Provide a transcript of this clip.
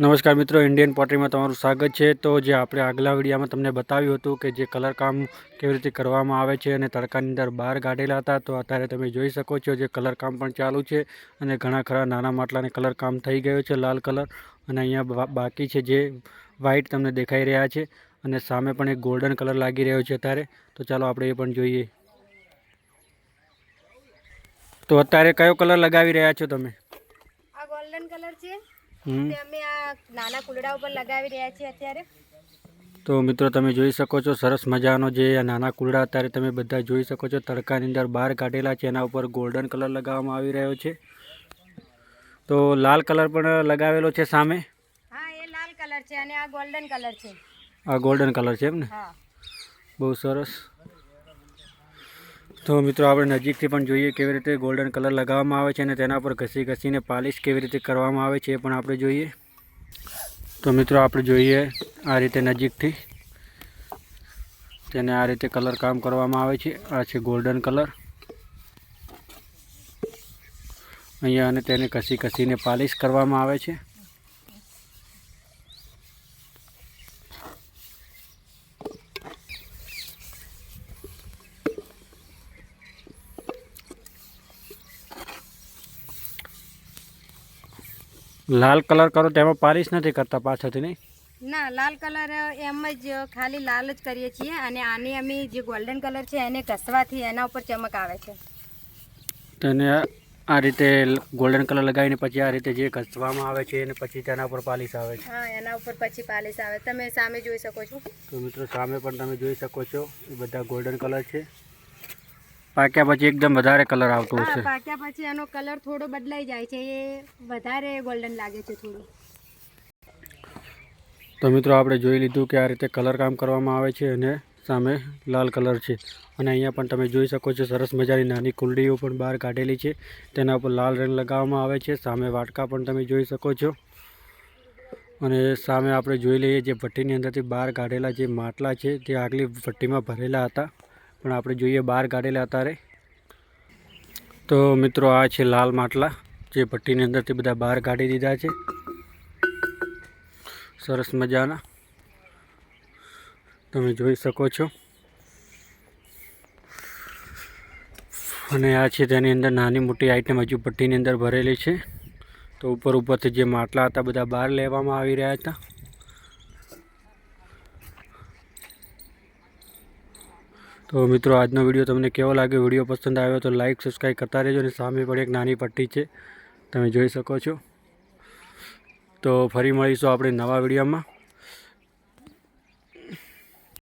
નમસ્કાર મિત્રો ઇન્ડિયન પોટરીમાં તમારું સ્વાગત છે. તો જે આપણે આગલા વિડીયામાં તમને બતાવ્યું હતું કે જે કલરકામ કેવી રીતે કરવામાં આવે છે અને તડકાની અંદર બહાર કાઢેલા હતા, તો અત્યારે તમે જોઈ શકો છો જે કલરકામ પણ ચાલુ છે અને ઘણા ખરા નાના માટલાને કલરકામ થઈ ગયો છે લાલ કલર. અને અહીંયા બાકી છે જે વ્હાઇટ તમને દેખાઈ રહ્યા છે અને સામે પણ એક ગોલ્ડન કલર લાગી રહ્યો છે અત્યારે. તો ચાલો આપણે એ પણ જોઈએ. તો અત્યારે કયો કલર લગાવી રહ્યા છો તમે? તે અમે આ નાના કુલડા ઉપર લગાવી રહ્યા છીએ અત્યારે. તો મિત્રો તમે જોઈ શકો છો સરસ મજાનો જે નાના કુલડા અત્યારે તમે બધા જોઈ શકો છો તડકાની અંદર બહાર કાઢેલા છે એના ઉપર ગોલ્ડન કલર લગાવવામાં આવી રહ્યો છે. તો લાલ કલર પણ લગાવેલો છે સામે. હા એ લાલ કલર છે અને આ ગોલ્ડન કલર છે. આ ગોલ્ડન કલર છે એમ ને? હા. બહુ સરસ. તો મિત્રો આપણે નજીકથી પણ જોઈએ કેવી રીતે ગોલ્ડન કલર લગાવવામાં આવે છે અને તેના પર ઘસી ઘસીને પાલિશ કેવી રીતે કરવામાં આવે છે એ પણ આપણે જોઈએ. તો મિત્રો આપણે જોઈએ આ રીતે નજીકથી તેને આ રીતે કલર કામ કરવામાં આવે છે. આ છે ગોલ્ડન કલર અહીંયા અને તેને ઘસી ઘસીને પાલિશ કરવામાં આવે છે. લાલ કલર કરો તેમાં પાલિશ નથી કરતા પાછળથી નહીં? ના લાલ કલર એમ જ ખાલી લાલ જ કરીએ છીએ અને આની અમે જે ગોલ્ડન કલર છે એને ઘસવાથી એના ઉપર ચમક આવે છે. તેને આ રીતે ગોલ્ડન કલર લગાવીને પછી આ રીતે જે ઘસવામાં આવે છે અને પછી તેના ઉપર પાલિશ આવે છે. હા એના ઉપર પછી પાલિશ આવે. તમે સામે જોઈ શકો છો. તો મિત્રો સામે પણ તમે જોઈ શકો છો એ બધા ગોલ્ડન કલર છે. પાક્યા પછી એકદમ વધારે કલર આવતો હશે. પાક્યા પછી એનો કલર થોડો બદલાઈ જાય છે. એ વધારે ગોલ્ડન લાગે છે થોડું. તો મિત્રો આપણે જોઈ લીધું કે આ રીતે કલર કામ કરવામાં આવે છે અને સામે લાલ કલર છે. અને અહીંયા પણ તમે જોઈ શકો છો સરસ મજાની નાની કુંડીઓ પણ બહાર કાઢેલી છે. તેના ઉપર લાલ રંગ લગાવવામાં આવે છે. સામે વાટકા પણ તમે જોઈ શકો છો. અને સામે આપણે જોઈ લઈએ જે ભઠ્ઠીની અંદરથી બહાર કાઢેલા જે માટલા છે તે આગલી ભઠ્ઠીમાં ભરેલા હતા. પણ આપણે જોઈએ બહાર કાઢેલા અત્યારે તો મિત્રો, આ છે લાલ માટલા, જે ભઠ્ઠીની અંદરથી બધા બહાર કાઢી દીધા છે. સરસ મજાના. તમે જોઈ શકો છો. અને આ છે તેની અંદર નાની મોટી આઈટમ હજુ ભઠ્ઠીની અંદર ભરેલી છે. તો ઉપર ઉપરથી જે માટલા હતા, બધા બહાર લેવામાં આવી રહ્યા હતા. તો મિત્રો, આજનો વીડિયો તમને કેવો લાગ્યો? વીડિયો પસંદ આવ્યો તો લાઈક સબસ્ક્રાઈબ કરતા રહેજો અને સામે પણ એક નાની પટ્ટી છે. તમે જોઈ શકો છો. તો ફરી મળીશું આપણે નવા વિડીયોમાં.